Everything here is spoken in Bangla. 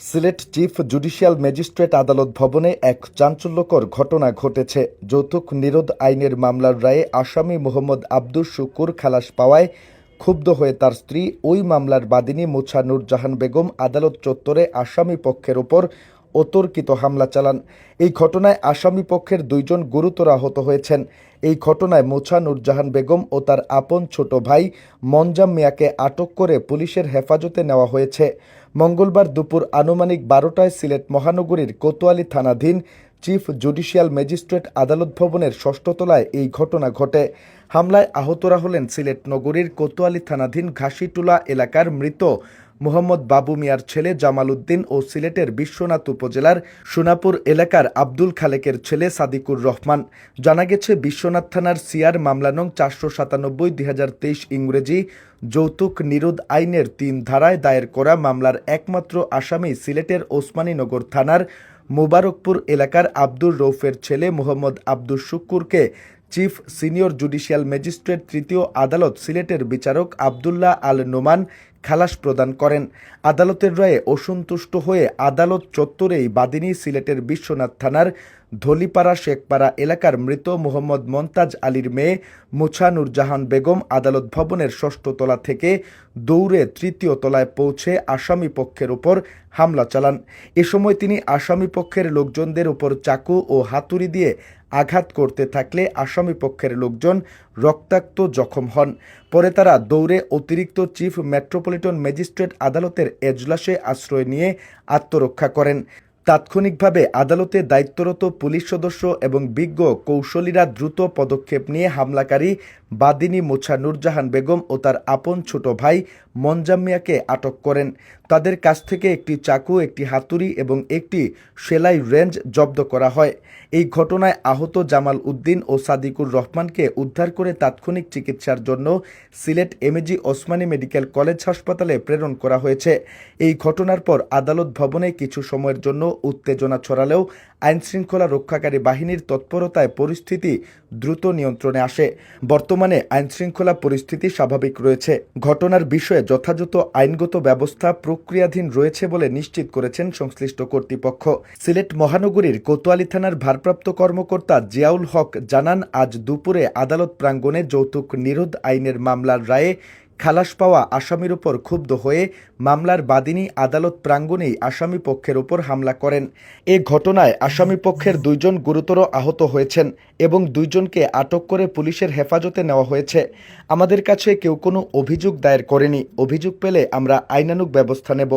সিলেট চিফ জুডিশিয়াল ম্যাজিস্ট্রেট আদালত ভবনে এক চাঞ্চল্যকর ঘটনা ঘটেছে। যৌতুক নিরোধ আইনের মামলার রায়ে আসামি মোহাম্মদ আব্দুস শুকুর খালাস পাওয়ায় ক্ষুব্ধ হয়ে তার স্ত্রী ওই মামলার বাদিনী মুছা নুরজাহান বেগম আদালত চত্বরে আসামি পক্ষের ওপর অতর্কিত হামলা চালান। এই ঘটনায় আসামি পক্ষের দুইজন গুরুতর আহত হয়েছেন। এই ঘটনায় মোছা নূরজাহান বেগম ও তার আপন ছোট ভাই মনজাম মিয়াকে আটক করে পুলিশের হেফাজতে নেওয়া হয়েছে। মঙ্গলবার দুপুর আনুমানিক বারোটায় সিলেট মহানগরীর কোতোয়ালি থানাধীন চিফ জুডিশিয়াল ম্যাজিস্ট্রেট আদালত ভবনের ষষ্ঠ তলায় এই ঘটনা ঘটে। হামলায় আহতরা হলেন সিলেট নগরীর কোতোয়ালি থানাধীন ঘাসিটুলা এলাকার মৃত মোহাম্মদ বাবু মিয়ার ছেলে জামাল উদ্দিন ও সিলেটের বিশ্বনাথ উপজেলার সোনাপুর এলাকার আব্দুল খালেকের ছেলে সাদিকুর রহমান। জানা গেছে, বিশ্বনাথ থানার সিআর মামলা নং চারশো সাতানব্বই হাজার তেইশ ইংরেজি যৌতুক নিরোধ আইনের তিন ধারায় দায়ের করা মামলার একমাত্র আসামি সিলেটের ওসমানীনগর থানার মোবারকপুর এলাকার আব্দুর রৌফের ছেলে মোহাম্মদ আব্দুর শুক্কুরকে চিফ সিনিয়র জুডিশিয়াল ম্যাজিস্ট্রেট তৃতীয় আদালত সিলেটের বিচারক আবদুল্লাহ আল নোমান খালাস প্রদান করেন। আদালতের রায়ে অসন্তুষ্ট হয়ে আদালত চত্বরেই বাদিনী সিলেটের বিশ্বনাথ থানার ধলিপাড়া শেখপাড়া এলাকার মৃত মোহাম্মদ মন্তাজ আলীর মেয়ে মুছা নূরজাহান বেগম আদালত ভবনের ষষ্ঠ তলা থেকে দৌড়ে তৃতীয় তলায় পৌঁছে আসামি পক্ষের উপর হামলা চালান। এ সময় তিনি আসামি পক্ষের লোকজনদের উপর চাকু ও হাতুড়ি দিয়ে আঘাত করতে থাকলে আসামি পক্ষের লোকজন রক্তাক্ত জখম হন। পরে তারা দৌড়ে অতিরিক্ত চিফ মেট্রোপলিটন ম্যাজিস্ট্রেট আদালতের এজলাসে আশ্রয় নিয়ে আত্মরক্ষা করেন। তাৎক্ষণিকভাবে আদালতে দায়িত্বরত পুলিশ সদস্য এবং বিজ্ঞ কৌশলীরা দ্রুত পদক্ষেপ নিয়ে হামলাকারী বাদিনী মোছা নুরজাহান বেগম ও তার আপন ছোট ভাই মনজাম্মিয়াকে আটক করেন। তাদের কাছ থেকে একটি চাকু, একটি হাতুড়ি এবং একটি সেলাই রেঞ্জ জব্দ করা হয়। এই ঘটনায় আহত জামাল উদ্দিন ও সাদিকুর রহমানকে উদ্ধার করে তাৎক্ষণিক চিকিৎসার জন্য Sylhet MAG Osmani medical college হাসপাতালে প্রেরণ করা হয়েছে। এই ঘটনার পর আদালত ভবনে কিছু সময়ের জন্য উত্তেজনা ছড়ালেও আইনশৃঙ্খলা রক্ষাকারী বাহিনীর তৎপরতায় পরিস্থিতি দ্রুত নিয়ন্ত্রণে আসে। বর্তমানে আইনশৃঙ্খলা পরিস্থিতি স্বাভাবিক রয়েছে। ঘটনার বিষয়ে যথাযথ আইনগত ব্যবস্থা প্রক্রিয়াধীন রয়েছে বলে নিশ্চিত করেছেন সংশ্লিষ্ট কর্তৃপক্ষ। সিলেট মহানগরীর কোতোয়ালি থানার ভারপ্রাপ্ত কর্মকর্তা জিয়াউল হক জানান, আজ দুপুরে আদালত প্রাঙ্গণে যৌতুক নিরোধ আইনের মামলার রায়ে খালাস পাওয়া আসামির উপর ক্ষুব্ধ হয়ে মামলার বাদিনী আদালত প্রাঙ্গণেই আসামি পক্ষের ওপর হামলা করেন। এ ঘটনায় আসামি পক্ষের দুইজন গুরুতর আহত হয়েছেন এবং দুইজনকে আটক করে পুলিশের হেফাজতে নেওয়া হয়েছে। আমাদের কাছে কেউ কোনো অভিযোগ দায়ের করেনি। অভিযোগ পেলে আমরা আইনানুক ব্যবস্থা নেব।